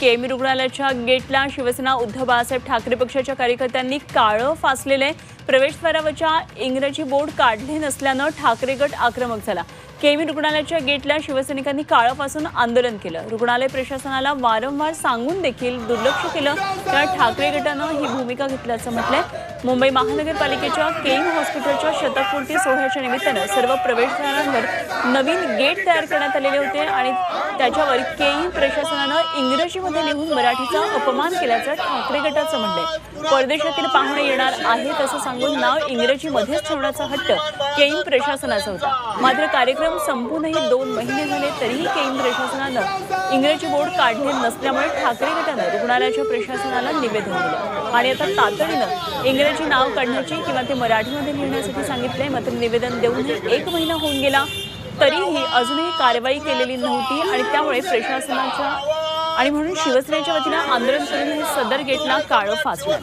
केएमई रुग्णालयाच्या गेटला शिवसेना उद्धव बाळासाहेब ठाकरे पक्षाच्या कार्यकर्त्यांनी काळं फासलेले प्रवेशद्वारावरच्या इंग्रजी बोर्ड काढले नसल्यानं ठाकरे गट आक्रमक झाला. केमी रुग्णालयाच्या गेटला शिवसैनिकांनी काळं फासून आंदोलन केलं. रुग्णालय प्रशासनाला वारंवार सांगून देखील दुर्लक्ष केलं. तर ठाकरे गटानं ही भूमिका घेतल्याचं म्हटलंय. मुंबई महानगरपालिकेच्या केईम हॉस्पिटलच्या शतकपूर्ती सोहळ्याच्या निमित्तानं सर्व प्रवेशद्वारांवर नवीन गेट तयार करण्यात आलेले होते आणि त्याच्यावर केईम प्रशासनानं इंग्रजीमध्ये लिहून मराठीचा अपमान केल्याचं ठाकरे गटाचं म्हणणं परदेशातील पाहुणे येणार आहेत असं सांगून नाव इंग्रजीमध्येच ठेवण्याचा हट्ट केईम प्रशासनाचा होता. मात्र कार्यक्रम संपूनही दोन महिने झाले तरीही केईम प्रशासनानं इंग्रजी बोर्ड काढले नसल्यामुळे ठाकरे गटानं रुग्णालयाच्या प्रशासनाला निवेदन दिलं. आणि आता तातडीनं इंग्रजी नाव काढण्याची किंवा ते मराठीमध्ये लिहिण्यासाठी सांगितलंय. मात्र निवेदन देऊनही एक महिना होऊन गेला तरीही अजूनही कारवाई केलेली नव्हती आणि त्यामुळे प्रशासनाच्या आणि म्हणून शिवसेनेच्या वतीनं आंदोलन करून हे सदर गेटला काळं फासलं.